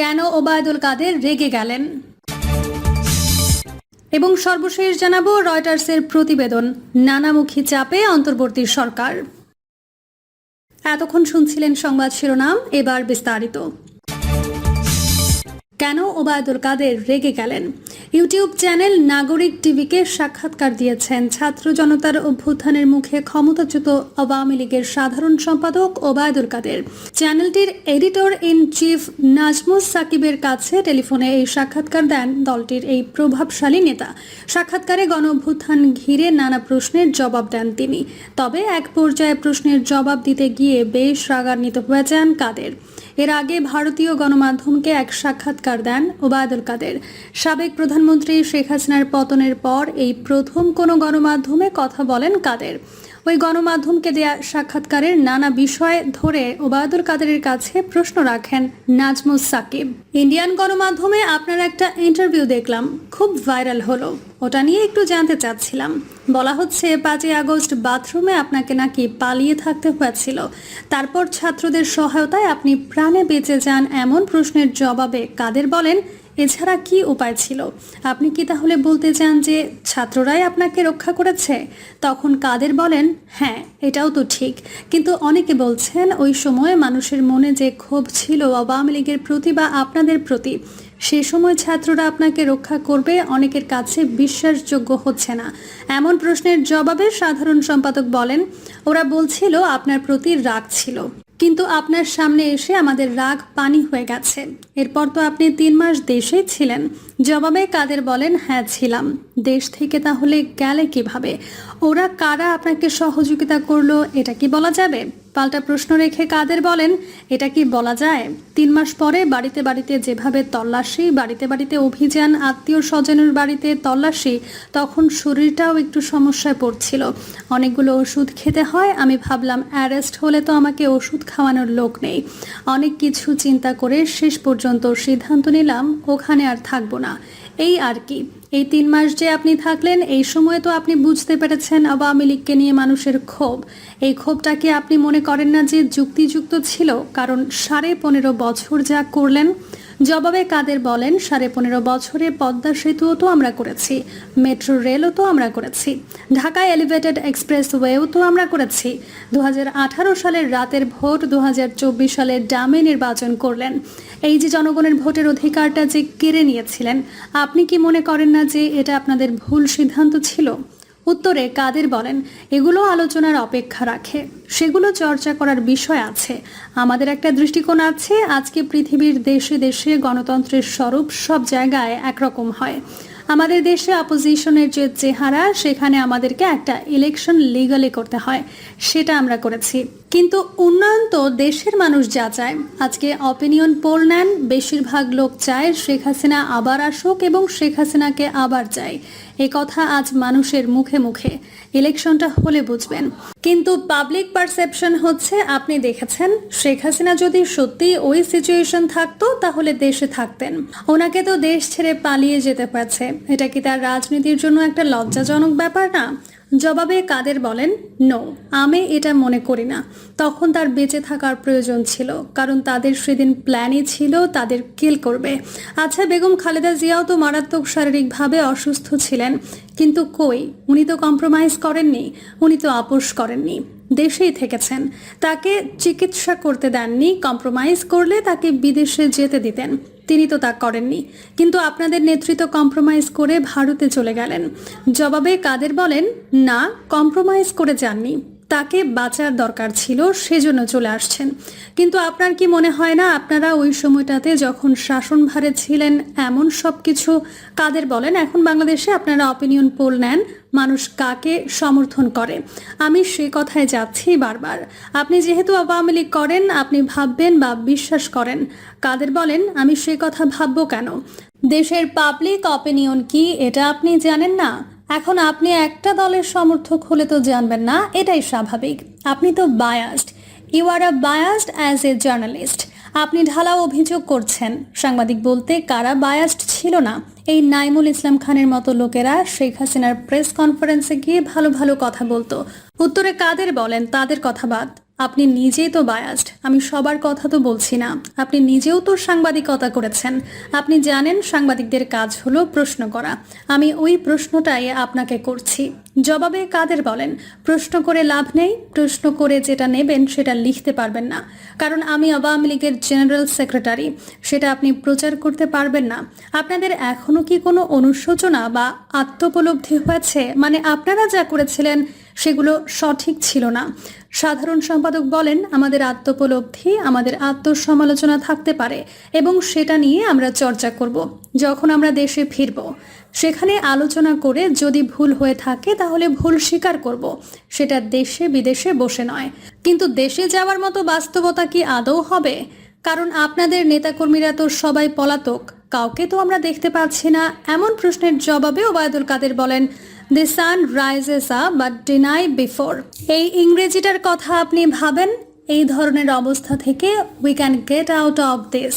কেন ওবায়দুল কাদের রেগে গেলেন? এবং সর্বশেষ জানাব রয়টার্সের প্রতিবেদন। নানামুখী চাপে অন্তর্বর্তী সরকার। এতক্ষণ শুনছিলেন সংবাদ শিরোনাম, এবার বিস্তারিত। কেন ওবায়দুল কাদের রেগে গেলেন? ইউটিউব চ্যানেল নাগরিক টিভিকে সাক্ষাৎকার দিয়েছেন। ছাত্র জনতার অভ্যুত্থানের মুখে ক্ষমতাচ্যুত আওয়ামী লীগের সাধারণ সম্পাদক ওবায়দুল কাদের। চ্যানেলটির এডিটর ইন চিফ নাজমুস সাকিবের কাছে টেলিফোনে এই সাক্ষাৎকার দেন দলটির এই প্রভাবশালী নেতা। সাক্ষাৎকারে গণ অভ্যুত্থান ঘিরে নানা প্রশ্নের জবাব দেন তিনি। তবে এক পর্যায়ে প্রশ্নের জবাব দিতে গিয়ে বেশ রাগান্বিত হয়ে যান কাদের। এর আগে ভারতীয় গণমাধ্যমকে এক সাক্ষাৎকার দেন ওবায়দুল কাদের। সাবেক প্রধানমন্ত্রী শেখ হাসিনার পতনের পর এই প্রথম কোনো গণমাধ্যমে কথা বলেন কাদের। ওই গণমাধ্যমকে দেয়া সাক্ষাৎকারের নানা বিষয় ধরে ওবায়দুল কাদেরের কাছে প্রশ্ন রাখেন নাজমুস সাকিব। ইন্ডিয়ান গণমাধ্যমে আপনার একটা ইন্টারভিউ দেখলাম, খুব ভাইরাল হলো। ওটা নিয়ে একটু জানতে চাচ্ছিলাম। বলা হচ্ছে পাঁচই আগস্ট বাথরুমে আপনাকে নাকি পালিয়ে থাকতে হয়েছিল। তারপর ছাত্রদের সহায়তায় আপনি প্রাণে বেঁচে যান এমন প্রশ্নের জবাবে কাদের বলেন এছাড়া কি উপায় ছিল? আপনি কি তাহলে বলতে চান যে ছাত্ররাই আপনাকে রক্ষা করেছে? তখন কাদের বলেন হ্যাঁ এটাও তো ঠিক। কিন্তু অনেকে বলছেন, ওই সময় মানুষের মনে যে ক্ষোভ ছিল আওয়ামী লীগের প্রতি বা আপনাদের প্রতি, সে সময় ছাত্ররা আপনাকে রক্ষা করবে অনেকের কাছে বিশ্বাসযোগ্য হচ্ছে না। এমন প্রশ্নের জবাবে সাধারণ সম্পাদক বলেন, ওরা বলছিল আপনার প্রতি রাগ ছিল। কিন্তু আপনার সামনে এসে আমাদের রাগ পানি হয়ে গেছে। এরপর তো আপনি তিন মাস দেশেই ছিলেন। জবাবে কাদের বলেন হ্যাঁ ছিলাম। দেশ থেকে তাহলে গেলে কীভাবে? ওরা কারা আপনাকে সহযোগিতা করল, এটা কি বলা যাবে? পাল্টা প্রশ্ন রেখে কাদের বলেন? এটা কি বলা যায়? তিন মাস পরে বাড়িতে বাড়িতে যেভাবে তল্লাশি, বাড়িতে বাড়িতে অভিযান, আত্মীয় স্বজনের বাড়িতে তল্লাশি, তখন শরীরটাও একটু সমস্যায় পড়ছিল। অনেকগুলো ওষুধ খেতে হয়, আমি ভাবলাম অ্যারেস্ট হলে তো আমাকে ওষুধ খাওয়ানোর লোক নেই। অনেক কিছু চিন্তা করে শেষ পর্যন্ত সিদ্ধান্ত নিলাম, ওখানে আর থাকব না। এই আর কি। এই তিন মাস যে আপনি থাকলেন, এই সময় তো আপনি বুঝতে পেরেছেন আওয়ামী লীগকে নিয়ে মানুষের ক্ষোভ। এই ক্ষোভটাকে আপনি মনে করেন না যে যুক্তিযুক্ত ছিল? কারণ সাড়ে পনেরো বছর যা করলেন জবাবে কাদের বলেন, সাড়ে পনেরো বছরে পদ্মা সেতুও তো আমরা করেছি, মেট্রো রেলও তো আমরা করেছি ঢাকায় এলিভেটেড এক্সপ্রেস ওয়েও তো আমরা করেছি। দু হাজার আঠারো সালের রাতের ভোট দু হাজার চব্বিশ সালে ডামে নির্বাচন করলেন। এই যে জনগণের ভোটের অধিকারটা যে কেড়ে নিয়েছিলেন, আপনি কি মনে করেন না যে এটা আপনাদের ভুল সিদ্ধান্ত ছিল? উত্তরে কাদের বলেন, এগুলো আলোচনার অপেক্ষা রাখে। সেগুলো চর্চা করার বিষয় আছে। আমাদের একটা দৃষ্টিকোণ আছে। আজকে পৃথিবীর দেশে দেশে গণতন্ত্রের স্বরূপ সব জায়গায় একরকম হয়। আমাদের দেশে অপোজিশনের যে চেহারা, সেখানে আমাদেরকে একটা ইলেকশন লিগালি করতে হয়। সেটা আমরা করেছি। কিন্তু উন্নয়ন তো দেশের মানুষ যা চায় আজকে অপিনিয়ন পোল নেন, বেশিরভাগ লোক চায় শেখ হাসিনা আবার আসুক এবং শেখ হাসিনাকে আবার চায় এ কথা আজ মানুষের মুখে মুখে। ইলেকশনটা হলে বুঝবেন। কিন্তু পাবলিক পারসেপশন হচ্ছে, আপনি দেখেছেন, শেখ হাসিনা যদি সত্যি ওই সিচুয়েশন থাকতো, তাহলে দেশে থাকতেন। ওনাকে তো দেশ ছেড়ে পালিয়ে যেতে পারছে। এটা কি তার রাজনীতির জন্য একটা লজ্জাজনক ব্যাপার না? জবাবে কাদের বলেন, নো, আমি এটা মনে করি না। তখন তার বেঁচে থাকার প্রয়োজন ছিল, কারণ তাদের সেদিন প্ল্যানই ছিল তাদের কিল করবে। আচ্ছা বেগম খালেদা জিয়াও তো মারাত্মক শারীরিকভাবে অসুস্থ ছিলেন, কিন্তু কই? উনি তো কম্প্রোমাইজ করেননি, উনি তো আপোষ করেননি, দেশেই থেকেছেন। তাকে চিকিৎসা করতে দেননি, কম্প্রোমাইজ করলে তাকে বিদেশে যেতে দিতেন। তিনি তো তা করেননি। কিন্তু আপনাদের নেতৃত্ব কম্প্রোমাইজ করে ভারতে চলে গেলেন। জবাবে কাদের বলেন, না কম্প্রোমাইজ করে যাননি। তাকে বাঁচার দরকার ছিল, সেজন্য চলে আসছেন। কিন্তু আপনার কি মনে হয় না, আপনারা ওই সময়টাতে যখন শাসনভারে ছিলেন, এমন সব কিছু কাদের বলেন? এখন বাংলাদেশে আপনারা অপিনিয়ন পোল নেন, মানুষ কাকে সমর্থন করে? আমি সে কথায় যাচ্ছি বারবার। আপনি যেহেতু আওয়ামী লীগ করেন, আপনি ভাববেন বা বিশ্বাস করেন। কাদের বলেন, আমি সে কথা ভাববো কেন? দেশের পাবলিক অপিনিয়ন কি, এটা আপনি জানেন না? এখন আপনি একটা দলের সমর্থক হলে তো জানবেন না, এটাই স্বাভাবিক। আপনি তো biased you are a biased as a journalist আপনি ঢালাও অভিযোগ করছেন। সাংবাদিক বলতে কারা বায়াসড ছিল না? এই নাইমুল ইসলাম খানের মতো লোকেরা শেখ হাসিনার প্রেস কনফারেন্সে গিয়ে ভালো ভালো কথা বলতো। উত্তরে কাদের বলেন তাদের কথা বাদ? আপনি নিজেই তো বায়াসড আমি সবার কথা তো বলছি না। আপনি নিজেও তো সাংবাদিকতা করেছেন। আপনি জানেন সাংবাদিকদের কাজ হলো প্রশ্ন করা। আমি ওই প্রশ্নটাই আপনাকে করছি। জবাবে কাদের বলেন? প্রশ্ন করে লাভ নেই। প্রশ্ন করে যেটা নেবেন সেটা লিখতে পারবেন না। কারণ আমি আওয়ামী লীগের জেনারেল সেক্রেটারি, সেটা আপনি প্রচার করতে পারবেন না। আপনাদের এখনও কি কোনো অনুশোচনা বা আত্মোপলব্ধি হয়েছে? মানে আপনারা যা করেছিলেন সেগুলো সঠিক ছিল না। সাধারণ সম্পাদক বলেন, আমাদের আত্মোপলব্ধি, আমাদের আত্মসমালোচনা থাকতে পারে এবং সেটা নিয়ে আমরা চর্চা করব, যখন আমরা দেশে ফিরব। সেখানে আলোচনা করে যদি ভুল হয়ে থাকে, তাহলে ভুল স্বীকার করব। সেটা দেশে বিদেশে বসে নয়। কিন্তু দেশে যাওয়ার মতো বাস্তবতা কি আদৌ হবে? কারণ আপনাদের নেতাকর্মীরা তো সবাই পলাতক, কাউকে তো আমরা দেখতে পাচ্ছি না। এমন প্রশ্নের জবাবে ওবায়দুল কাদের বলেন the sun rises ah but deny before এই ইংরেজিটার কথা আপনি ভাবেন? এই ধরনের অবস্থা থেকে we can get out of this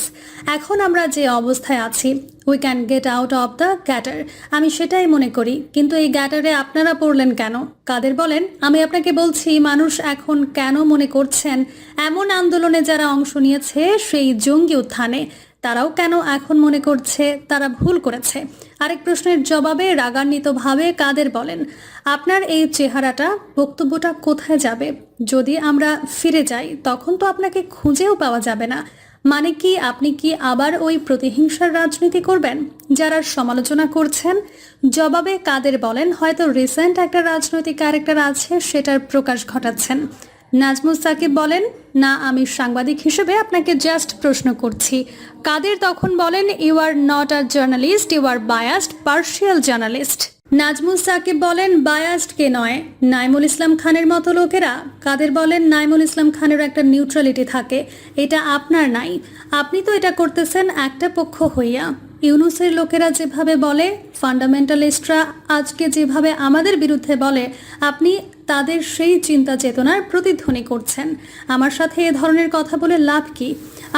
এখন আমরা যে অবস্থায় আছি we can get out of the gutter আমি সেটাই মনে করি, কিন্তু এই গ্যাটারে আপনারা পড়লেন কেন? কাদের বলেন? আমি আপনাকে বলছি, মানুষ এখন কেন মনে করছেন, এমন আন্দোলনে যারা অংশ নিয়েছে, সেই জঙ্গি উত্থানে, তারাও কেন এখন মনে করছে, তারা ভুল করেছে? আরেক প্রশ্নের জবাবে রাগান্বিতভাবে কাদের বলেন? আপনার এই চেহারাটা, বক্তব্যটা কোথায় যাবে? যদি আমরা ফিরে যাই, তখন তো আপনাকে খুঁজেও পাওয়া যাবে না। মানে কি আপনি কি আবার ওই প্রতিহিংসার রাজনীতি করবেন, যারা সমালোচনা করছেন? জবাবে কাদের বলেন? হয়তো রিসেন্ট একটা রাজনৈতিক ক্যারেক্টার আছে, সেটার প্রকাশ ঘটাচ্ছেন। নাজমুল সাকিব বলেন, না, আমি সাংবাদিক হিসেবে আপনাকে জাস্ট প্রশ্ন করছি। কাদের তখন বলেন you are not a journalist you are biased partial journalist Nazmul Sakib বলেন বায়াসড কে নয়, নাইমুল ইসলাম খানের মতো লোকেরা কাদের বলেন, নাইমুল ইসলাম খানের একটা নিউট্রালিটি থাকে, এটা আপনার নাই। আপনি তো এটা করতেছেন একটা পক্ষ হইয়া। ইউনুসের লোকেরা যেভাবে বলে ফান্ডামেন্টালিস্টরা আজকে যেভাবে আমাদের বিরুদ্ধে বলে, আপনি তাদের সেই চিন্তা চেতনার প্রতিধ্বনি করছেন। আমার সাথে এ ধরনের কথা বলে লাভ কি?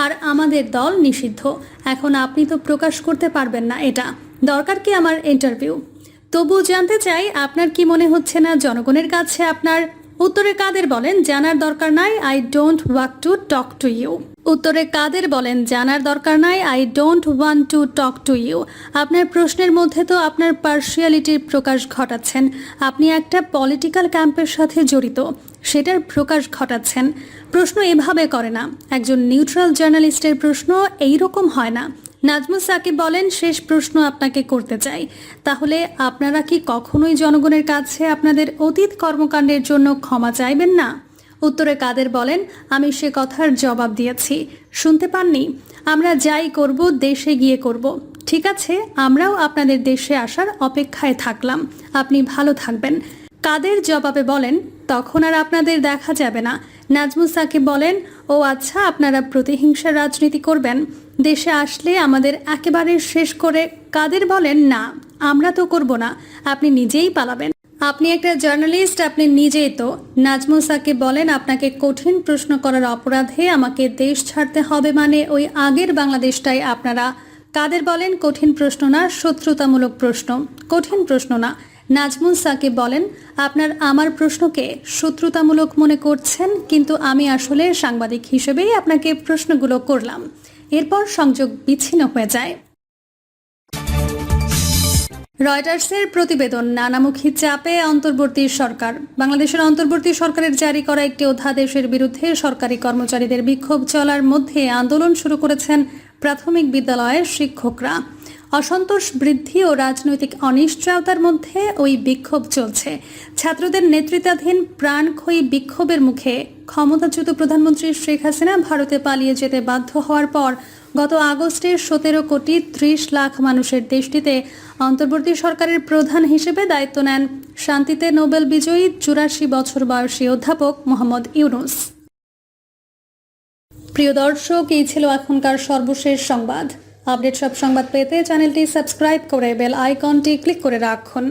আর আমাদের দল নিষিদ্ধ। এখন আপনি তো প্রকাশ করতে পারবেন না এটা। দরকার কি আমার ইন্টারভিউ তবু জানতে চাই, আপনার কি মনে হচ্ছে না জনগণের কাছে আপনার উত্তরে কাদের বলেন? জানার দরকার নাই I don't walk to talk to you উত্তরে কাদের বলেন, জানার দরকার নাই I don't want to talk to you আপনার প্রশ্নের মধ্যে তো আপনার পার্শিয়ালিটির প্রকাশ ঘটাচ্ছেন। আপনি একটা পলিটিক্যাল ক্যাম্পের সাথে জড়িত, সেটার প্রকাশ ঘটাচ্ছেন। প্রশ্ন এভাবে করে না। একজন নিউট্রাল জার্নালিস্টের প্রশ্ন এই রকম হয় না। নাজমুল সাকিব বলেন, শেষ প্রশ্ন আপনাকে করতে চাই। তাহলে আপনারা কি কখনোই জনগণের কাছে আপনাদের অতীত কর্মকাণ্ডের জন্য ক্ষমা চাইবেন না? উত্তরে কাদের বলেন, আমি সে কথার জবাব দিয়েছি। শুনতে পাননি? আমরা যাই করব, দেশে গিয়ে করব। ঠিক আছে, আমরাও আপনাদের দেশে আসার অপেক্ষায় থাকলাম। আপনি ভালো থাকবেন। কাদের জবাবে বলেন, তখন আর আপনাদের দেখা যাবে না। নাজমুল সাকিব বলেন, ও আচ্ছা আপনারা প্রতিহিংসার রাজনীতি করবেন। দেশে আসলে আমাদের একেবারে শেষ করে কাদের বলেন, না, আমরা তো করব না। আপনি নিজেই পালাবেন। আপনি একটা জার্নালিস্ট, আপনি নিজেই তো। নাজমুল সাকিব বলেন, আপনাকে কঠিন প্রশ্ন করার অপরাধে আমাকে দেশ ছাড়তে হবে মানে ওই আগের বাংলাদেশটাই আপনারা। কাদের বলেন, কঠিন প্রশ্ন না, শত্রুতামূলক প্রশ্ন। কঠিন প্রশ্ন না। নাজমুল সাকিব বলেন, আপনার আমার প্রশ্নকে শত্রুতামূলক মনে করছেন, কিন্তু আমি আসলে সাংবাদিক হিসেবেই আপনাকে প্রশ্নগুলো করলাম। এরপর সংযোগ বিচ্ছিন্ন হয়ে যায়। রয়টার্সের প্রতিবেদন নানামুখী চাপে অন্তর্বর্তী সরকার। বাংলাদেশের অন্তর্বর্তী সরকারের জারি করা একটি অধ্যাদেশের বিরুদ্ধে সরকারি কর্মচারীদের বিক্ষোভ চলার মধ্যে আন্দোলন শুরু করেছেন প্রাথমিক বিদ্যালয়ের শিক্ষকরা। অসন্তোষ বৃদ্ধি ও রাজনৈতিক অনিশ্চয়তার মধ্যে ওই বিক্ষোভ চলছে। ছাত্রদের নেতৃত্বাধীন প্রাণক্ষয়ী বিক্ষোভের মুখে ক্ষমতাচ্যুত প্রধানমন্ত্রী শেখ হাসিনা ভারতে পালিয়ে যেতে বাধ্য হওয়ার পর গত আগস্টে সতেরো কোটি ত্রিশ লাখ মানুষের দেশটিতে অন্তর্বর্তী সরকারের প্রধান হিসেবে দায়িত্ব নেন শান্তিতে নোবেল বিজয়ী চুরাশি বছর বয়সী অধ্যাপক মোহাম্মদ ইউনুস। প্রিয় দর্শক, এই ছিল এখনকার সর্বশেষ সংবাদ। আপডেট সব সংবাদ পেতে চ্যানেলটি সাবস্ক্রাইব করে বেল আইকনটি ক্লিক করে রাখুন।